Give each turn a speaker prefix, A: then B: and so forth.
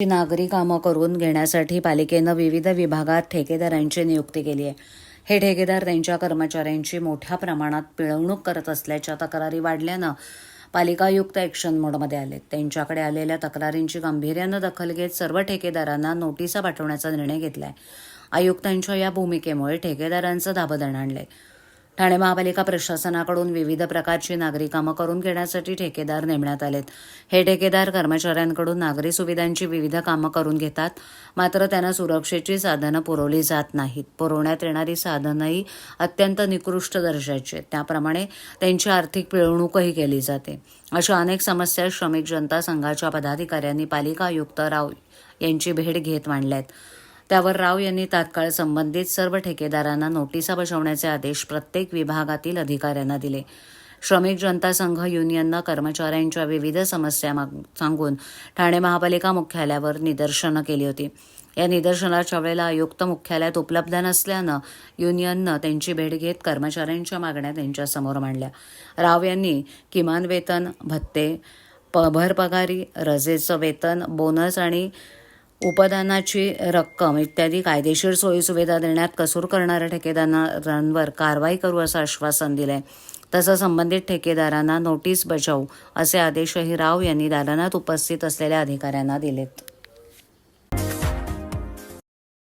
A: नागरी कामं करून घेण्यासाठी पालिकेनं विविध विभागात ठेकेदारांची नियुक्ती केली आहे. हे ठेकेदार त्यांच्या कर्मचाऱ्यांची मोठ्या प्रमाणात पिळवणूक करत असल्याच्या तक्रारी वाढल्यानं पालिकायुक्त ॲक्शन मोडमध्ये आले त्यांच्याकडे आलेल्या तक्रारींची गांभीर्यानं दखल घेत सर्व ठेकेदारांना नोटिसा पाठवण्याचा निर्णय घेतलाय. आयुक्तांच्या या भूमिकेमुळे ठेकेदारांचं धाबदण आणलंय. ठाणे महापालिका प्रशासनाकडून विविध प्रकारची नागरी कामं करून घेण्यासाठी ठेकेदार नेमण्यात आलेत. हे ठेकेदार कर्मचाऱ्यांकडून नागरी सुविधांची विविध कामं करून घेतात मात्र त्यांना सुरक्षेची साधनं पुरवली जात नाहीत. पुरवण्यात येणारी साधनंही अत्यंत निकृष्ट दर्जाची आहेत. त्याप्रमाणे त्यांची आर्थिक पिळवणूकही केली जाते. अशा अनेक समस्या श्रमिक जनता संघाच्या पदाधिकाऱ्यांनी पालिका आयुक्त राव यांची भेट घेत मांडल्या आहेत त्यावर राव यांनी तात्काळ संबंधित सर्व ठेकेदारांना नोटिसा बजावण्याचे आदेश प्रत्येक विभागातील अधिकाऱ्यांना दिले. श्रमिक जनता संघ युनियननं कर्मचाऱ्यांच्या विविध समस्या माग- सांगून ठाणे महापालिका मुख्यालयावर निदर्शनं केली होती. या निदर्शनाच्या वेळेला आयुक्त मुख्यालयात उपलब्ध नसल्यानं युनियननं त्यांची भेट घेत कर्मचाऱ्यांच्या मागण्या त्यांच्यासमोर मांडल्या. राव यांनी किमान वेतन भत्ते प भरपगारी रजेचं वेतन बोनस आणि उपदानाची रक्कम इत्यादी कायदेशीर सोयीसुविधा देण्यात कसूर करणाऱ्या ठेकेदारांवर कारवाई करू असं आश्वासन दिलं आहे तसं संबंधित ठेकेदारांना नोटीस बजावू असे आदेशही राव यांनी दालनात उपस्थित असलेल्या अधिकाऱ्यांना दिलेत.